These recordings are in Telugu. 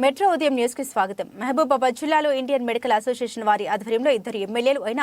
మెట్రో ఉదయం న్యూస్కి స్వాగతం. మహబూబాబాద్ జిల్లాలో ఇండియన్ మెడికల్ అసోసియేషన్ వారి ఆధ్వర్యంలో ఇద్దరు ఎమ్మెల్యేలు అయిన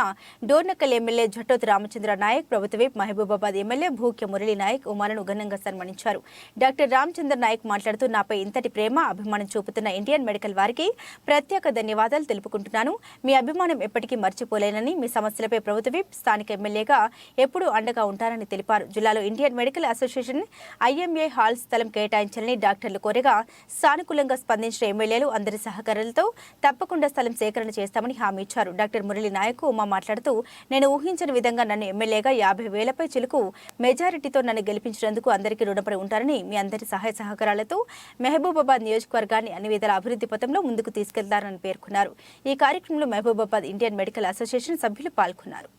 డోర్నకల్ ఎమ్మెల్యే జట్టోతి రామచంద్ర నాయక్ ప్రభుత్వ మహబూబాబాద్ ఎమ్మెల్యే భూక్య మురళి నాయక్ ఉమాలను ఘనంగా సన్మానించారు. డాక్టర్ రామచంద్ర నాయక్ మాట్లాడుతూ నాపై ఇంతటి ప్రేమ అభిమానం చూపుతున్న ఇండియన్ మెడికల్ వారికి ప్రత్యేక ధన్యవాదాలు తెలుపుకుంటున్నాను. మీ అభిమానం ఎప్పటికీ మర్చిపోలేనని మీ సమస్యలపై ప్రభుత్వ స్థానిక ఎమ్మెల్యేగా ఎప్పుడూ అండగా ఉంటారని తెలిపారు. జిల్లాలో Indian medical association IMA hall స్థలం కేటాయించాలని డాక్టర్లు కోరగా సానుకూలంగా స్పందించిన ఎమ్మెల్యేలు అందరి సహకారాలతో తప్పకుండా స్థలం సేకరణ చేస్తామని హామీ ఇచ్చారు. డాక్టర్ మురళి నాయక్ ఉమా మాట్లాడుతూ నేను ఊహించని విధంగా నన్ను ఎమ్మెల్యేగా యాభై వేలపై చిలుకు మెజారిటీతో నన్ను గెలిపించినందుకు అందరికీ రుణపడి ఉంటారని మీ అందరి సహాయ సహకారాలతో మహబూబాబాద్ నియోజకవర్గాన్ని అన్ని విధాల అభివృద్ధి పథంలో ముందుకు తీసుకెళ్తారని పేర్కొన్నారు. ఈ కార్యక్రమంలో మహబూబాబాద్ ఇండియన్ మెడికల్ అసోసియేషన్ సభ్యులు పాల్గొన్నారు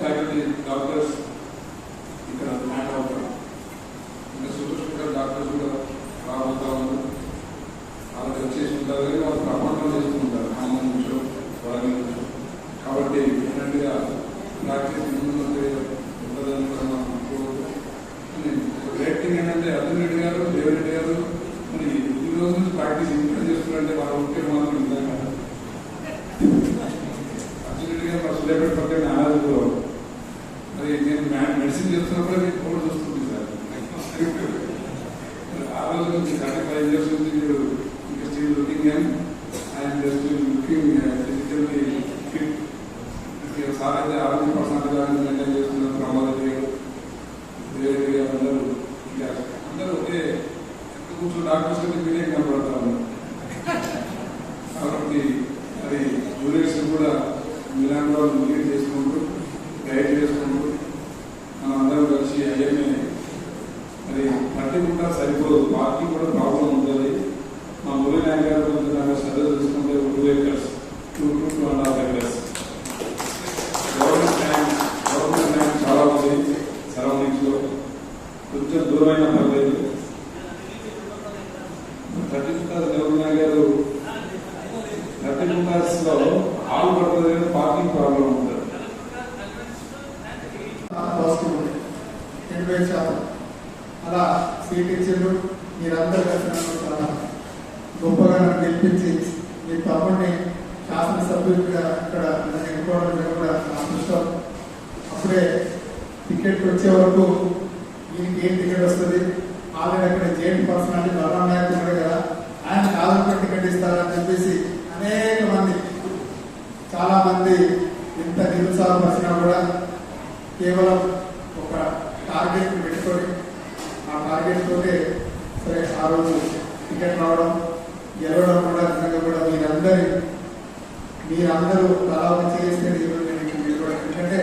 ఫ్యాకల్టీ డాక్టర్స్ ఇక్కడ ల్యాండ్ అవుతారు ఇంకా సూపర్ డాక్టర్స్ కూడా రాబోతా ఉన్నారు వాళ్ళకి వచ్చేసి వాళ్ళు ప్రమాణం కాబట్టి డెఫినెట్గా ప్రాక్టీస్ ముందు ఉంటుందని కూడా మనం అనుకోవద్దు ఏంటంటే అర్జున్ రెడ్డి గారు దేవరెడ్డి గారు మరి ఈ రోజు నుంచి ప్రాక్టీస్ ఇంట్లో చేస్తున్నారంటే వాళ్ళ ఉంటే మాత్రం ఇందాక అర్జున్ రెడ్డి గారు పక్కన ఆనందంలో మరి నేను మెడిసిన్ చేస్తున్నప్పుడు మీకు కూడా చూస్తుంది సార్. ఆ రోజు నుంచి థర్టీ ఫైవ్ ఇయర్స్ నుంచి సార్ అయితే మెయింటైన్ చేస్తున్నారు ప్రమాదం అందరూ అందరూ ఒకే ఎంత కూర్చొని డాక్టర్స్ అయితే మీరే కనపడతా ఉన్నారు కాబట్టి జూనియర్స్ కూడా మిలాన్ వాళ్ళు లీడ్ చేసుకుంటూ గైడ్ చేసుకుంటూ మనం అందరం కలిసి ఐఎంఏ మరి పట్టికుంటా సరిపోదు పార్కింగ్ కూడా ప్రాబ్లం ఉంటుంది మా మురళి నాయక్ గారు కొంచెం నాకు శ్రద్ధ తీసుకుంటే two acres two two two and half government land government land చాలా ఉంది సరౌండింగ్స్ కొంచెం దూరమైన పర్లేదు పట్టికుంటా గవర్నమెంట్ నాయక్ గారు థర్టీ లో హాల్ పడుతుంది పార్కింగ్ ప్రాబ్లం ఉంటుంది ఎనభై శాతం అలా సీట్ ఇచ్చిండ్రు మీరందరూ కలిసి చాలా గొప్పగా నన్ను గెలిపించి మీ తమ్ముడిని శాసనసభ్యుడిగా ఇక్కడ నన్ను ఎన్నుకోవడం నేను కూడా నా అదృష్టం. అప్పుడే టికెట్ వచ్చే వరకు ఈయనకి ఏం టికెట్ వస్తుంది? ఆల్రెడీ అక్కడ జేఎన్ అంటే బలరాం నాయక్ ఉన్నాడు కదా ఆయన కాదంలో టికెట్ ఇస్తారని చెప్పేసి అనేక మంది చాలా మంది ఎంత నిరుత్సాహపరిచినా కూడా కేవలం ఒక టార్గెట్ పెట్టుకొని ఆ టార్గెట్ తోటే సరే ఆ రోజు టికెట్ రావడం గెలవడం కూడా నిజంగా కూడా మీరందరి మీరందరూ తలా వచ్చి చేస్తే ఈరోజు ఎందుకంటే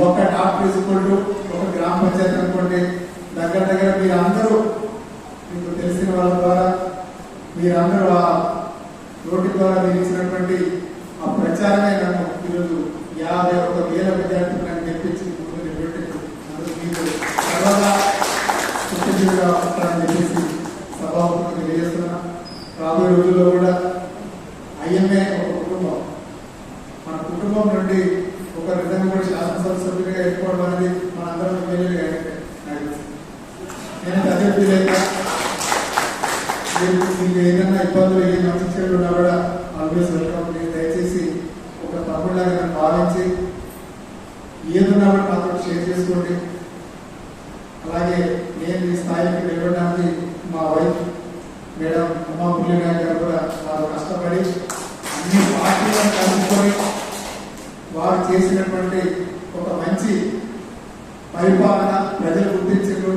ఒక టాప్ తీసుకుంటూ ఒక గ్రామ పంచాయతీ అనుకోండి దగ్గర దగ్గర మీరందరూ మీకు తెలిసిన వాళ్ళ ద్వారా మీరందరూ ఆ రోడ్డు ద్వారా మీరు ఇచ్చినటువంటి ఆ ప్రచారమే నన్ను ఈరోజు యాభై ఒక వేల విద్యార్థులు నన్ను తెప్పించి ముందు మీకు సర్వదా చెప్పేసి సభాముఖంగా తెలియజేస్తున్నా. రాబోయే రోజుల్లో కూడా ఐఎంఏ ఒక కుటుంబం మన కుటుంబం నుండి ఒక విధంగా కూడా శాసనసభ సభ్యులుగా ఎన్నుకోవడం అనేది మనందరం ఎమ్మెల్యేలుగా నేను అదే ఫీల్ అయితే మీకు ఏదైనా ఇబ్బందులు ఏ మంచి చెడు ఉన్నా కూడా ఆల్వేస్ వెల్కమ్. మీరు దయచేసి ఒక తమ్ముళ్ళగా నన్ను భావించి ఏదున్నా కూడా నాతో షేర్ చేసుకోండి. అలాగే నేను ఈ స్థాయికి వెళ్ళడానికి మా వైఫ్ మేడం ఉమా మురళి నాయక్ గారు కూడా వారు కష్టపడి అన్ని పార్టీలను కలుపుకొని వారు చేసినటువంటి ఒక మంచి పరిపాలన ప్రజలు గుర్తించారు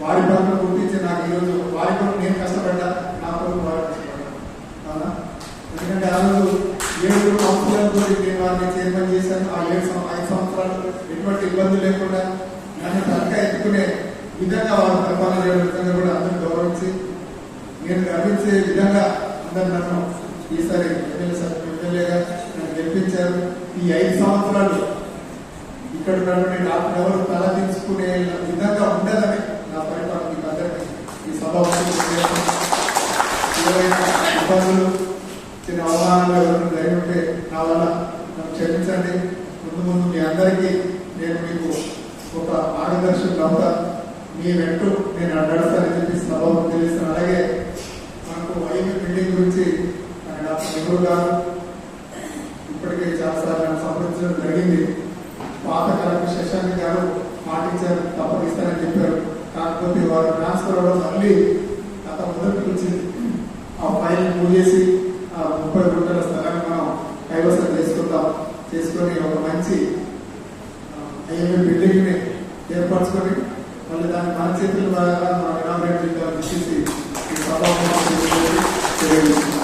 వారి పనులు గుర్తించి నాకు ఈరోజు వారి పనులు నేను కష్టపడ్డా నా పనులు వారు కష్టపడ్డాను ఎందుకంటే ఆ రోజు ఏడు నేను వారిని చైర్మన్ చేశాను. ఆ ఏడు ఐదు సంవత్సరాలు ఎటువంటి ఇబ్బంది లేకుండా నన్ను తనక ఎత్తుకునే విధంగా వారు పరిపాలన చేయడం కూడా అందరూ గౌరవించి నేను గర్వించే విధంగా అందరు నన్ను ఈసారి ఎమ్మెల్యే సార్ ఎమ్మెల్యేగా నన్ను గెలిపించారు. ఈ ఐదు సంవత్సరాలు ఇక్కడ ఉన్నటువంటి డాక్టర్ ఎవరు తల దించుకునే విధంగా ఉండదని నా పరిపాలన మీకు అందరికీ ఈ సభ ఇబ్బందులు చిన్న అవమానాలు ఎవరైనా జరిగి నా వల్ల నన్ను క్షమించండి. ముందు ముందు మీ అందరికీ నేను మీకు ఒక మార్గదర్శకులు అవుతా. మీ వెంటూ నేను అడ్డాడతానని చెప్పి సభ తెలుస్తాను అలాగే మనకు ఐదు బిల్డింగ్ గురించి డాక్టర్ నెహ్రూ గారు నన్ను జరిగింది. పాత కలెక్టర్ శశాంక్ గారు పాటించారు తప్పనిస్తారని చెప్పారు. కాకపోతే వారు ట్రాన్స్ఫర్ అవ్వడం మళ్ళీ గత మొదటి నుంచి ఆ ఫైల్ మూసేసి ఆ ముప్పై గుంటల స్థలాన్ని మనం కైవసం చేసుకుందాం. చేసుకొని ఒక మంచి ఐఎంఏ బిల్డింగ్ని ఏర్పరచుకొని మళ్ళీ దాని మన చేతుల ద్వారా మనం ఇనాగ్రేట్ చేద్దాం తీసి ఈ సభ తెలియజేస్తున్నాను